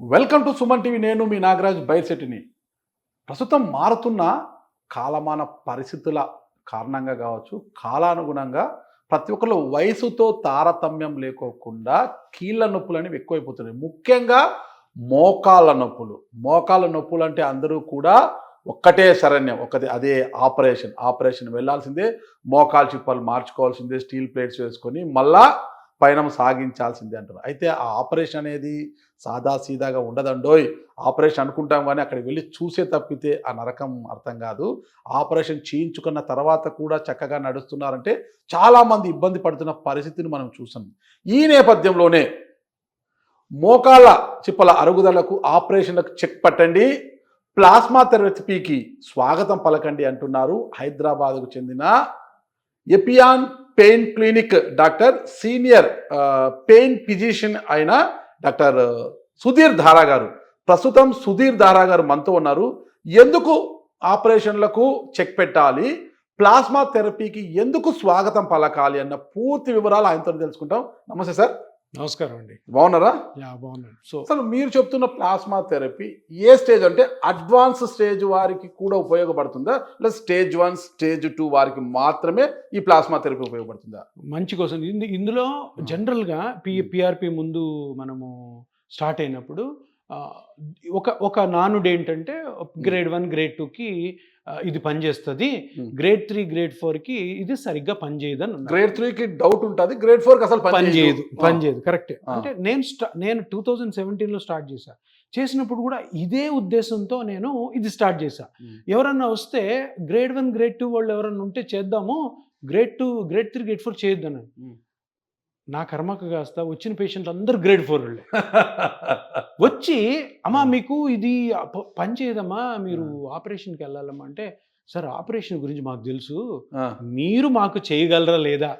Welcome to Suman TV నేను మీ నాగరాజ్ బైర్శెట్టిని. ప్రస్తుతం మారుతున్న కాలమాన పరిస్థితుల కారణంగా కావచ్చు కాలానుగుణంగా ప్రతి ఒక్కరు వయసుతో తారతమ్యం లేకోకుండా కీళ్ళ నొప్పులు అనేవి ఎక్కువైపోతున్నాయి. ముఖ్యంగా మోకాళ్ళ నొప్పులు. మోకాళ్ళ నొప్పులు అంటే అందరూ కూడా ఒక్కటే శరణ్యం ఒకటి అదే ఆపరేషన్. ఆపరేషన్ వెళ్ళాల్సిందే మోకాల్ చిప్పలు మార్చుకోవాల్సిందే స్టీల్ ప్లేట్స్ వేసుకొని మళ్ళా పయనం సాగించాల్సిందే అంటారు అయితే ఆ ఆపరేషన్ అనేది సాదాసీదాగా ఉండదండోయ్. ఆపరేషన్ అనుకుంటాం కానీ అక్కడికి వెళ్ళి చూసే తప్పితే ఆ నరకం అర్థం కాదు. ఆపరేషన్ చేయించుకున్న తర్వాత కూడా చక్కగా నడుస్తున్నారంటే చాలామంది ఇబ్బంది పడుతున్న పరిస్థితిని మనం చూసాం. ఈ నేపథ్యంలోనే మోకాళ్ళ చిప్పల అరుగుదలకు ఆపరేషన్లకు చెక్ పట్టండి. ప్లాస్మా థెరపీకి స్వాగతం పలకండి అంటున్నారు హైదరాబాద్కు చెందిన Epione pain clinic doctor senior pain physician అయిన డాక్టర్ సుధీర్ ధారా గారు. ప్రస్తుతం సుధీర్ ధారా గారు మనతో ఉన్నారు. ఎందుకు ఆపరేషన్లకు చెక్ పెట్టాలి? ప్లాస్మా థెరపీకి ఎందుకు స్వాగతం పలకాలి? అన్న పూర్తి వివరాలు ఆయనతో తెలుసుకుంటాం. నమస్తే సార్. నమస్కారం అండి. బాగున్నారా? బాగున్నాను. సో అసలు మీరు చెప్తున్న ప్లాస్మా థెరపీ ఏ స్టేజ్ అంటే అడ్వాన్స్ స్టేజ్ వారికి కూడా ఉపయోగపడుతుందా? లేదా స్టేజ్ వన్ స్టేజ్ టూ వారికి మాత్రమే ఈ ప్లాస్మా థెరపీ ఉపయోగపడుతుందా? మంచి కోసం ఇందు- ఇందులో జనరల్గా పి పిఆర్పి ముందు మనము స్టార్ట్ అయినప్పుడు ఒక ఒక నానుడు ఏంటంటే గ్రేడ్ వన్ గ్రేడ్ టూకి ఇది పనిచేస్తుంది. గ్రేడ్ త్రీ గ్రేడ్ ఫోర్కి ఇది సరిగ్గా పనిచేయదని. గ్రేడ్ త్రీకి డౌట్ ఉంటుంది గ్రేడ్ ఫోర్కి అసలు పని పని చేయదు. పని చేయదు కరెక్టే. అంటే నేను నేను టూ థౌజండ్ సెవెంటీన్లో స్టార్ట్ చేశా. చేసినప్పుడు కూడా ఇదే ఉద్దేశంతో నేను ఇది స్టార్ట్ చేశా. ఎవరన్నా వస్తే గ్రేడ్ వన్ గ్రేడ్ టూ వాళ్ళు ఎవరన్నా ఉంటే చేద్దాము grade two grade three grade four Hmm. నా కర్మకు కాస్త వచ్చిన పేషెంట్లు అందరూ గ్రేడ్ ఫోర్ వచ్చి అమ్మా. మీకు ఇది పని చేయదమ్మా మీరు ఆపరేషన్కి వెళ్ళాలమ్మా. అంటే సార్ ఆపరేషన్ గురించి మాకు తెలుసు. మీరు మాకు చేయగలరా లేదా?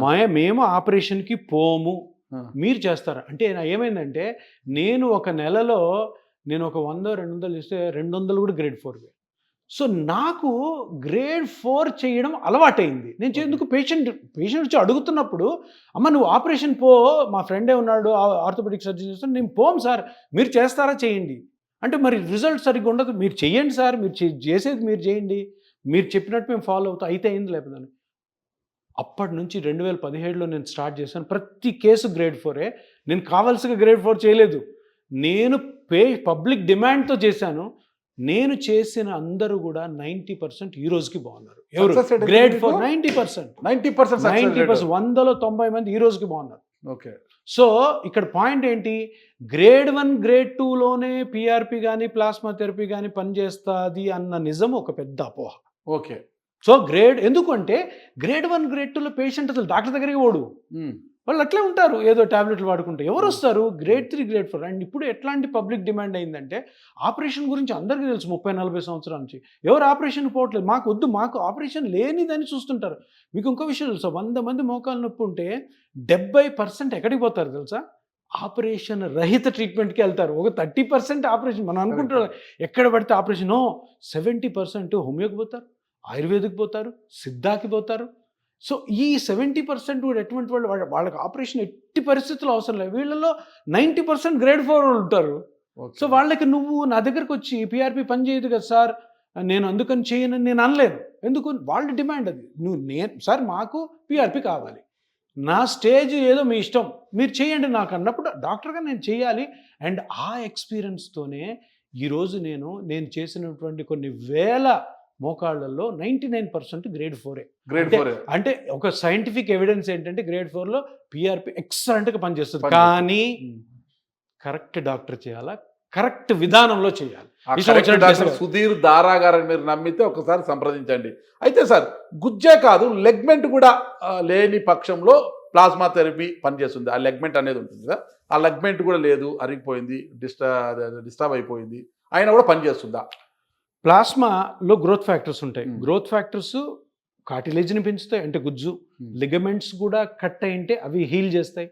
మా- మేము ఆపరేషన్కి పోము. మీరు చేస్తారా? అంటే నా ఏమైందంటే నేను ఒక నెలలో నేను ఒక వంద రెండు వందలు ఇస్తే రెండు వందలు కూడా గ్రేడ్ ఫోర్ సో నాకు గ్రేడ్ ఫోర్ చేయడం అలవాటైంది. నేను ఎందుకు పేషెంట్ పేషెంట్ వచ్చి అడుగుతున్నప్పుడు అమ్మ నువ్వు ఆపరేషన్ పో మా ఫ్రెండే ఉన్నాడు ఆర్థోపెడిక్ సర్జన్ చేస్తాను నేను పోం సార్ మీరు చేస్తారా చేయండి. అంటే మరి రిజల్ట్ సరిగ్గా ఉండదు. మీరు చెయ్యండి సార్ మీరు చేసేది మీరు చేయండి మీరు చెప్పినట్టు మేము ఫాలో అవుతాం. అయితే అయింది లేకపోతే అప్పటి నుంచి రెండు వేల పదిహేడులో నేను స్టార్ట్ చేశాను. ప్రతి కేసు గ్రేడ్ ఫోరే. నేను కావాల్సిన గ్రేడ్ ఫోర్ చేయలేదు. నేను పే పబ్లిక్ డిమాండ్తో చేశాను. నేను చేసిన అందరూ కూడా నైంటీ పర్సెంట్ ఈ రోజుకి బాగున్నారు. ఎవరు? ఎంత four? Ninety percent. Ninety percent ninety percent. వందలో తొంభై మంది ఈ రోజుకి బాగున్నారు. ఓకే. సో ఇక్కడ పాయింట్ ఏంటి? గ్రేడ్ వన్ గ్రేడ్ టూలోనే పిఆర్పి కానీ ప్లాస్మా థెరపీ కానీ పనిచేస్తుంది అన్న నిజం ఒక పెద్ద అపోహ. ఓకే. సో గ్రేడ్ ఎందుకంటే గ్రేడ్ వన్ గ్రేడ్ టూలో పేషెంట్ అసలు డాక్టర్ దగ్గరికి ఓడు. వాళ్ళు అట్లే ఉంటారు. ఏదో టాబ్లెట్లు వాడుకుంటే. ఎవరు వస్తారు? Grade three grade four and ఇప్పుడు ఎట్లాంటి పబ్లిక్ డిమాండ్ అయిందంటే ఆపరేషన్ గురించి అందరికీ తెలుసు ముప్పై నలభై సంవత్సరాల నుంచి. ఎవరు ఆపరేషన్ పోవట్లేదు? మాకు వద్దు మాకు ఆపరేషన్ లేనిదని చూస్తుంటారు. మీకు ఇంకో విషయం తెలుసా? వంద మంది మోకాలు నొప్పి ఉంటే డెబ్బై పర్సెంట్ ఎక్కడికి పోతారు తెలుసా? ఆపరేషన్ రహిత ట్రీట్మెంట్కి వెళ్తారు. ఒక థర్టీ పర్సెంట్ ఆపరేషన్ మనం అనుకుంటారు ఎక్కడ పడితే ఆపరేషన్ సెవెంటీ పర్సెంట్ హోమియోకి పోతారు. ఆయుర్వేదిక్ పోతారు. సిద్ధాకి పోతారు. సో ఈ సెవెంటీ పర్సెంట్ కూడా ఎటువంటి వాళ్ళు వాళ్ళ- వాళ్ళకి ఆపరేషన్ ఎట్టి పరిస్థితుల్లో అవసరం లేదు. వీళ్ళలో నైంటీ పర్సెంట్ గ్రేడ్ ఫోర్ ఉంటారు. సో వాళ్ళకి నువ్వు నా దగ్గరకు వచ్చి పిఆర్పి పని చేయదు కదా సార్ నేను అందుకని చేయనని నేను అనలేను ఎందుకు? వాళ్ళ డిమాండ్ అది. నువ్వు నేను సార్ మాకు పిఆర్పి కావాలి. నా స్టేజ్ ఏదో మీ ఇష్టం. మీరు చేయండి నాకు అన్నప్పుడు డాక్టర్గా నేను చేయాలి. అండ్ ఆ ఎక్స్పీరియన్స్తోనే ఈరోజు నేను నేను చేసినటువంటి కొన్ని వేల మోకాళ్ళల్లో నైంటీ నైన్ పర్సెంట్ గ్రేడ్ ఫోరే గ్రేడ్ అంటే- ఫోర్ అంటే ఒక సైంటిఫిక్ ఎవిడెన్స్ ఏంటంటే గ్రేడ్ ఫోర్లో పిఆర్పి ఎక్సలెంట్గా పనిచేస్తుంది. పనిచేస్తుంది. కానీ కరెక్ట్ డాక్టర్ చేయాలా? కరెక్ట్ విధానంలో చేయాలి. సుధీర్ దారా గారని మీరు నమ్మితే ఒకసారి సంప్రదించండి. అయితే సార్ గుజ్జే కాదు లెగ్మెంట్ కూడా లేని పక్షంలో ప్లాస్మా థెరపీ పనిచేస్తుంది. ఆ లెగ్మెంట్ అనేది ఉంటుంది కదా ఆ లెగ్మెంట్ కూడా లేదు అరిగిపోయింది డిస్టర్బ్ డిస్టర్బ్ అయిపోయింది. అయినా కూడా పనిచేస్తుందా? ప్లాస్మాలో గ్రోత్ ఫ్యాక్టర్స్ ఉంటాయి. గ్రోత్ ఫ్యాక్టర్స్ కాటిలేజ్ని పెంచుతాయి అంటే గుజ్జు. లిగమెంట్స్ కూడా కట్ అయింటే అవి హీల్ చేస్తాయి.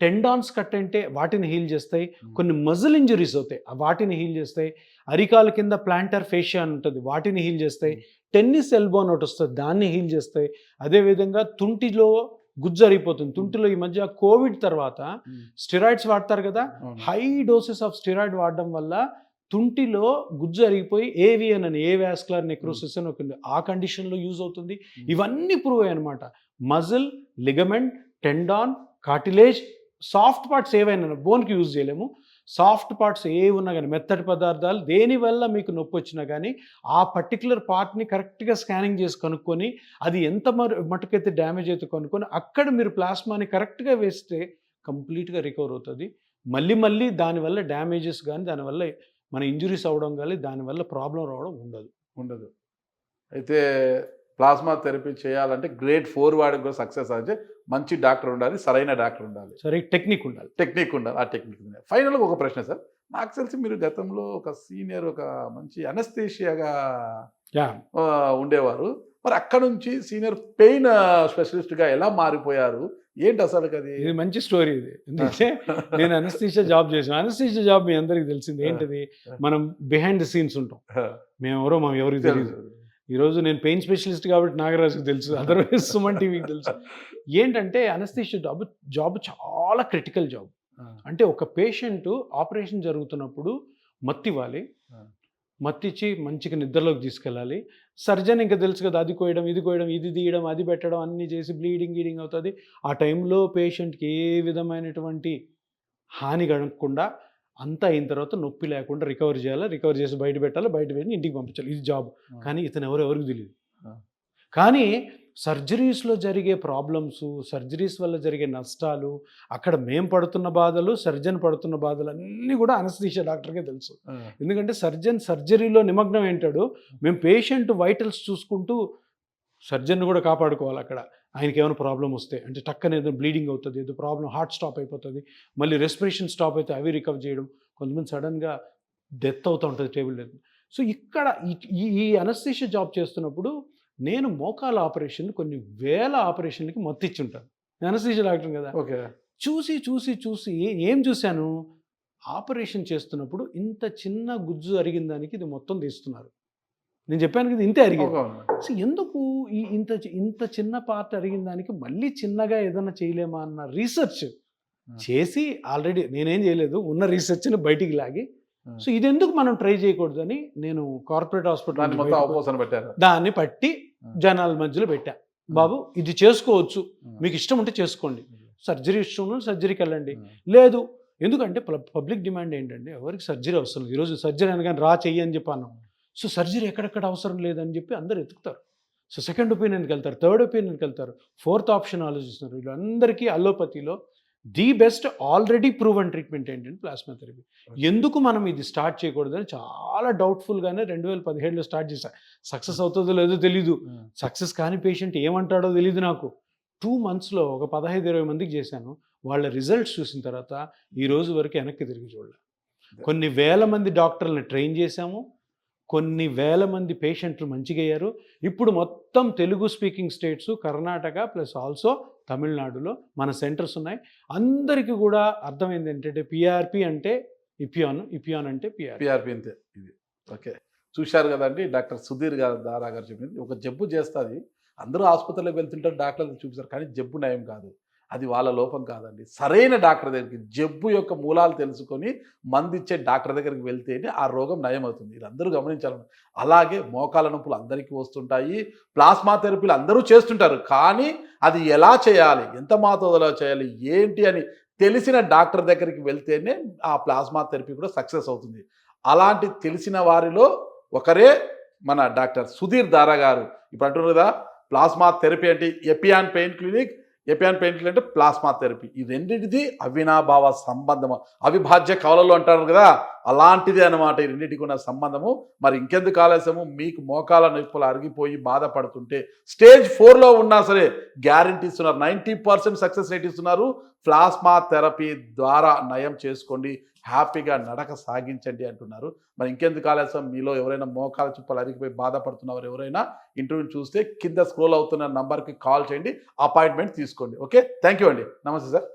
టెండాన్స్ కట్ అంటే వాటిని హీల్ చేస్తాయి. కొన్ని మజిల్ ఇంజరీస్ అవుతాయి. వాటిని హీల్ చేస్తాయి. అరికాల కింద ప్లాంటర్ ఫేషియా అని ఉంటుంది. వాటిని హీల్ చేస్తాయి. టెన్నిస్ ఎల్బోన్ ఒకటి వస్తుంది. దాన్ని హీల్ చేస్తాయి. అదేవిధంగా తుంటిలో గుజ్జు అరిగిపోతుంది. తుంటిలో ఈ మధ్య కోవిడ్ తర్వాత స్టిరాయిడ్స్ వాడతారు కదా. హై డోసెస్ ఆఫ్ స్టిరాయిడ్ వాడడం వల్ల తుంటిలో గుజ్జు అరిగిపోయి ఏవియన్ అని ఏ వ్యాస్కులర్ నెక్రోసిస్ అని ఒక. ఆ కండిషన్లో యూజ్ అవుతుంది. ఇవన్నీ ప్రూవ్ అయ్యాయి అనమాట muscle ligament tendon cartilage soft parts ఏవైనా బోన్కి యూజ్ చేయలేము. సాఫ్ట్ పార్ట్స్ ఏ ఉన్నా కానీ మెత్తటి పదార్థాలు దేనివల్ల మీకు నొప్పి వచ్చినా కానీ ఆ పర్టికులర్ పార్ట్ని కరెక్ట్గా స్కానింగ్ చేసి కనుక్కొని అది ఎంత మటుకైతే డ్యామేజ్ అయితే కనుక్కొని అక్కడ మీరు ప్లాస్మాని కరెక్ట్గా వేస్తే కంప్లీట్గా రికవర్ అవుతుంది. మళ్ళీ మళ్ళీ దానివల్ల డ్యామేజెస్ కానీ దానివల్ల మన ఇంజురీస్ అవ్వడం కానీ దానివల్ల ప్రాబ్లం రావడం ఉండదు. ఉండదు. అయితే ప్లాస్మా థెరపీ చేయాలంటే గ్రేడ్ ఫోర్ వాడికి కూడా సక్సెస్ అయితే మంచి డాక్టర్ ఉండాలి సరైన డాక్టర్ ఉండాలి. సరే టెక్నిక్ ఉండాలి. టెక్నిక్ ఉండాలి ఆ టెక్నిక్ ఉంది ఫైనల్గా ఒక ప్రశ్న సార్. నాకు తెలిసి మీరు గతంలో ఒక సీనియర్ ఒక మంచి అనస్థేషియాగా ఉండేవారు. మరి అక్కడ నుంచి సీనియర్ పెయిన్ స్పెషలిస్ట్గా ఎలా మారిపోయారు? ఏంటి అసలు అది ఇది మంచి స్టోరీ ఇది. ఎందుకంటే నేను అనస్థీషియా జాబ్ చేసాను అనస్థీషియా జాబ్ మీ అందరికి తెలిసింది. ఏంటిది? మనం బిహైండ్ ద సీన్స్ ఉంటాం. మేము ఎవరో మనం ఎవరికి తెలియదు ఈ రోజు నేను పెయిన్ స్పెషలిస్ట్ కాబట్టి నాగరాజుకి తెలుసు. అదర్వైజ్ సుమన్ టీవీకి తెలుసు. ఏంటంటే అనస్థీషియా జాబ్ జాబ్ చాలా క్రిటికల్ జాబ్ అంటే ఒక పేషెంట్ ఆపరేషన్ జరుగుతున్నప్పుడు మత్తి ఇవ్వాలి ఆ. మత్తిచ్చి మంచిగా నిద్రలోకి తీసుకెళ్ళాలి. సర్జన్ ఇంకా తెలుసు కదా అది కోయడం ఇది కోయడం ఇది తీయడం అది పెట్టడం అన్నీ చేసి బ్లీడింగ్ గీడింగ్ అవుతుంది. ఆ టైంలో పేషెంట్కి ఏ విధమైనటువంటి హాని కలగకుండా అంతా అయిన తర్వాత నొప్పి లేకుండా రికవర్ చేయాలి రికవర్ చేసి బయట పెట్టాలి బయట పెట్టి ఇంటికి పంపించాలి. ఇది జాబ్. కానీ ఇతను ఎవరు ఎవరికి తెలియదు. కానీ సర్జరీస్లో జరిగే ప్రాబ్లమ్స్ సర్జరీస్ వల్ల జరిగే నష్టాలు అక్కడ మేం పడుతున్న బాధలు సర్జన్ పడుతున్న బాధలు అన్నీ కూడా అనస్థీషియా డాక్టర్కే తెలుసు. ఎందుకంటే సర్జన్ సర్జరీలో నిమగ్నం ఏంటాడు? మేము పేషెంట్ వైటల్స్ చూసుకుంటూ సర్జన్ కూడా కాపాడుకోవాలి అక్కడ. ఆయనకి ఏమైనా ప్రాబ్లం వస్తే అంటే టక్కన ఏదో బ్లీడింగ్ అవుతుంది ఏదో ప్రాబ్లం హార్ట్ స్టాప్ అయిపోతుంది మళ్ళీ రెస్పిరేషన్ స్టాప్ అయితే అవి రికవర్ చేయడం కొంతమంది సడన్గా డెత్ అవుతూ ఉంటుంది టేబుల్ డెత్ సో ఇక్కడ ఈ- ఈ ఈ అనస్థీషియా జాబ్ చేస్తున్నప్పుడు నేను మోకాల ఆపరేషన్ కొన్ని వేల ఆపరేషన్లకి మత్తిచ్చుంటాను. అనస్థీషియా డాక్టర్ కదా! ఓకే. చూసి చూసి చూసి ఏం చూశాను? ఆపరేషన్ చేస్తున్నప్పుడు ఇంత చిన్న గుజ్జు అరిగిన దానికి ఇది మొత్తం తీస్తున్నారు. నేను చెప్పాను కదా ఇంతే అరిగింది. సో ఎందుకు ఈ ఇంత ఇంత చిన్న పార్ట్ అరిగిన దానికి మళ్ళీ చిన్నగా ఏదైనా చేయలేమా అన్న రీసెర్చ్ చేసి ఆల్రెడీ నేనేం చేయలేదు ఉన్న రీసెర్చ్ని బయటికి లాగి సో ఇది ఎందుకు మనం ట్రై చేయకూడదని నేను కార్పొరేట్ హాస్పిటల్ మొత్తం పెట్టారు. దాన్ని పట్టి జనాల మధ్యలో పెట్టా. బాబు ఇది చేసుకోవచ్చు. మీకు ఇష్టం ఉంటే చేసుకోండి. సర్జరీ ఇష్టం సర్జరీకి వెళ్ళండి. లేదు. ఎందుకంటే పబ్లిక్ డిమాండ్ ఏంటంటే ఎవరికి సర్జరీ అవసరం లేదు. ఈరోజు సర్జరీ అనగానే రా చెయ్యి అని చెప్పాను. సో సర్జరీ ఎక్కడెక్కడ అవసరం లేదని చెప్పి అందరు ఎత్తుకుతారు. సో సెకండ్ ఒపీనియన్కి వెళ్తారు థర్డ్ ఒపీనియన్కి వెళ్తారు ఫోర్త్ ఆప్షన్ ఆలోచిస్తున్నారు వీళ్ళందరికీ అలోపతిలో the best already proven treatment ఏంటంటే ప్లాస్మా థెరపీ. ఎందుకు మనం ఇది స్టార్ట్ చేయకూడదని చాలా డౌట్ఫుల్గానే రెండు వేల పదిహేడులో స్టార్ట్ చేశా. సక్సెస్ అవుతుందో లేదో తెలీదు. సక్సెస్ కాని పేషెంట్ ఏమంటాడో తెలియదు నాకు. టూ మంత్స్లో ఒక పదహైదు ఇరవై మందికి చేశాను. వాళ్ళ రిజల్ట్స్ చూసిన తర్వాత ఈ రోజు వరకు వెనక్కి తిరిగి చూడలే. కొన్ని వేల మంది డాక్టర్లను ట్రైన్ చేశాము. కొన్ని వేల మంది పేషెంట్లు మంచిగయ్యారు. ఇప్పుడు మొత్తం Telugu speaking states Karnataka plus also తమిళనాడులో మన సెంటర్స్ ఉన్నాయి. అందరికీ కూడా అర్థమైంది ఏంటంటే పిఆర్పి అంటే ఇపియాన్ ఇపియాన్ అంటే పిఆర్ పిఆర్పి అంతే ఇది. ఓకే. చూశారు కదండి డాక్టర్ సుధీర్ గారు దారా గారు చెప్పింది. ఒక జబ్బు చేస్తుంది. అందరూ ఆసుపత్రిలోకి వెళ్తుంటారు డాక్టర్లు చూపిస్తారు. కానీ జబ్బు నయం కాదు. అది వాళ్ళ లోపం కాదండి. సరైన డాక్టర్ దగ్గరికి జబ్బు యొక్క మూలాలు తెలుసుకొని మందిచ్చే డాక్టర్ దగ్గరికి వెళ్తేనే ఆ రోగం నయమవుతుంది. గమనించాలని అందరూ అలాగే మోకాల నొప్పులు అందరికీ వస్తుంటాయి ప్లాస్మా థెరపీలు అందరూ చేస్తుంటారు కానీ అది ఎలా చేయాలి ఎంత మాతోదలో చేయాలి ఏంటి అని తెలిసిన డాక్టర్ దగ్గరికి వెళ్తేనే ఆ ప్లాస్మా థెరపీ కూడా సక్సెస్ అవుతుంది. అలాంటి తెలిసిన వారిలో ఒకరే మన డాక్టర్ సుధీర్ దారా గారు. ఇప్పుడు అంటున్నారు కదా ప్లాస్మా థెరపీ అంటే ఎపియాన్ పెయిన్ క్లినిక్ ఎపియాన్ పెయింట్లు అంటే ప్లాస్మా థెరపీ. ఈ రెండింటిది అవినాభావ సంబంధము. అవిభాజ్య కవలలు అంటారు కదా అలాంటిదే అనమాట ఈ రెండింటికి ఉన్న సంబంధము. మరి ఇంకెందుకు ఆలస్యము? మీకు మోకాల నొప్పులు అరిగిపోయి బాధపడుతుంటే స్టేజ్ ఫోర్లో ఉన్నా సరే గ్యారంటీ ఇస్తున్నారు. నైంటీ పర్సెంట్ సక్సెస్ రేట్ ఇస్తున్నారు. ప్లాస్మా థెరపీ ద్వారా నయం చేసుకోండి. హ్యాపీగా నడక సాగించండి అంటున్నారు. మరి ఇంకెందుకు ఆలస్యం? మీలో ఎవరైనా మోకాల చుప్పలు అరిగిపోయి బాధపడుతున్నవారు ఎవరైనా ఇంటర్వ్యూ చూస్తే కింద స్క్రోల్ అవుతున్న నంబర్కి కాల్ చేయండి. అపాయింట్మెంట్ తీసుకోండి. ఓకే? థ్యాంక్ యూ అండి. నమస్తే సార్.